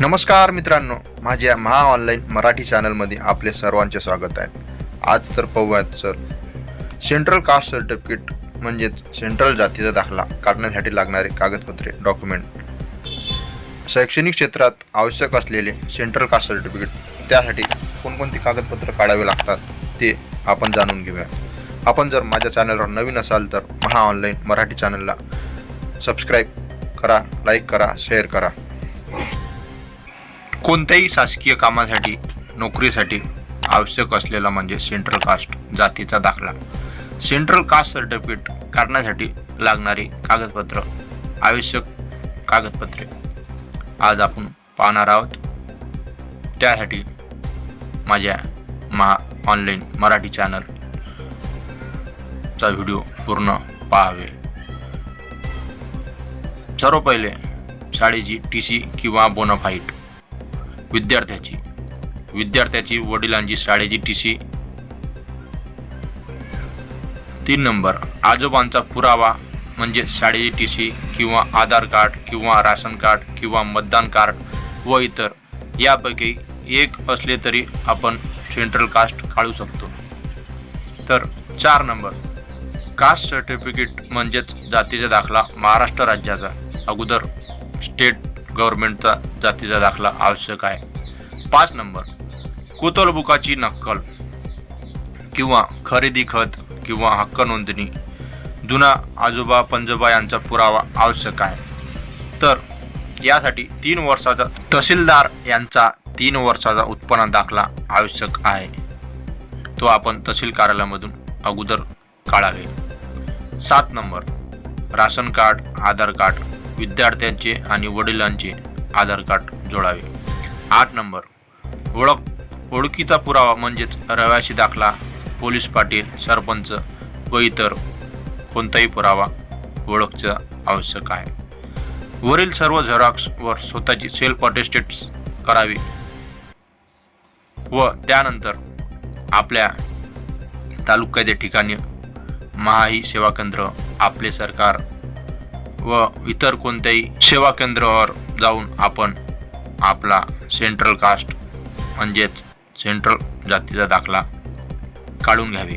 नमस्कार मित्रांनो माझ्या महा ऑनलाईन मराठी चॅनलमध्ये आपले सर्वांचे स्वागत आहे. आज तर पाहूयात सर सेंट्रल कास्ट सर्टिफिकेट म्हणजेच सेंट्रल जातीचा दाखला काढण्यासाठी लागणारे कागदपत्रे डॉक्युमेंट शैक्षणिक क्षेत्रात आवश्यक असलेले सेंट्रल कास्ट सर्टिफिकेट त्यासाठी कोणकोणती कागदपत्र काढावे लागतात ते आपण जाणून घेऊया. आपण जर माझ्या चॅनलवर नवीन असाल तर महा ऑनलाईन मराठी चॅनलला सबस्क्राईब करा लाईक करा शेअर करा. कोणत्याही शासकीय कामासाठी नोकरीसाठी आवश्यक असलेला म्हणजे सेंट्रल कास्ट जातीचा दाखला. सेंट्रल कास्ट सर्टिफिकेट काढण्यासाठी लागणारी कागदपत्र आवश्यक कागदपत्रे आज आपण पाहणार आहोत. त्यासाठी माझ्या महा ऑनलाईन मराठी चॅनलचा व्हिडिओ पूर्ण पाहावे. सर्व पहिले शाळेची टी सी किंवा बोनाफाईट विद्यार्थ्याची. विद्यार्थ्याची वडिलांची शाळेची टी सी तीन नंबर आजोबांचा पुरावा म्हणजे शाळेची टी सी किंवा आधार कार्ड किंवा राशन कार्ड किंवा मतदान कार्ड व इतर. यापैकी एक असले तरी आपण सेंट्रल कास्ट काढू शकतो. तर चार नंबर कास्ट सर्टिफिकेट म्हणजेच जातीचा दाखला महाराष्ट्र राज्याचा अगोदर स्टेट गव्हर्नमेंटचा जातीचा दाखला आवश्यक आहे. पाच नंबर कुतलबुकाची नक्कल किंवा खरेदी खत किंवा हक्क नोंदणी. जुना आजोबा पंजोबा यांचा पुरावा आवश्यक आहे. तर यासाठी तीन वर्षाचा तहसीलदार यांचा तीन वर्षाचा उत्पन्न दाखला आवश्यक आहे. तो आपण तहसील कार्यालयामधून अगोदर काढावे. सात number ration card Aadhaar card विद्यार्थ्यांचे आणि वडिलांचे आधार कार्ड जोडावे. आठ नंबर. ओळख ओळखीचा पुरावा म्हणजेच रव्याशी दाखला पोलीस पाटील सरपंच व इतर कोणताही पुरावा ओळखचा आवश्यक आहे. वरील सर्व झेरॉक्सवर स्वतःची सेल्फ अटेस्टेट्स करावी व त्यानंतर आपल्या तालुक्याच्या ठिकाणी महाई सेवा केंद्र आपले सरकार व इतर कोणत्याही सेवा केंद्रावर जाऊन आपण आपला सेंट्रल कास्ट म्हणजेच सेंट्रल जातीचा दाखला काढून घ्यावे.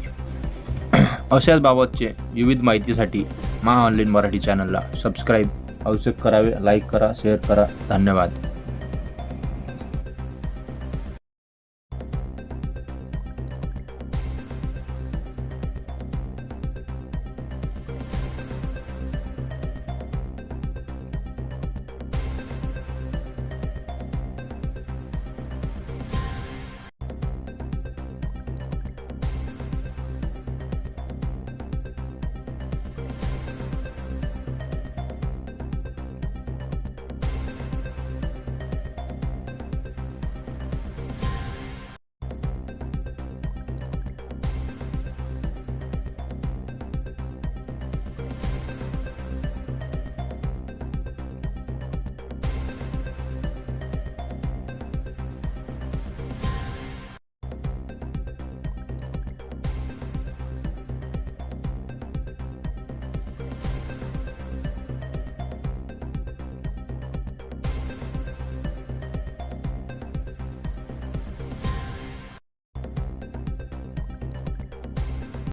अशाच बाबतचे विविध माहितीसाठी महा ऑनलाईन मराठी चॅनलला सबस्क्राईब आवश्यक करावे लाईक करा शेअर करा. धन्यवाद.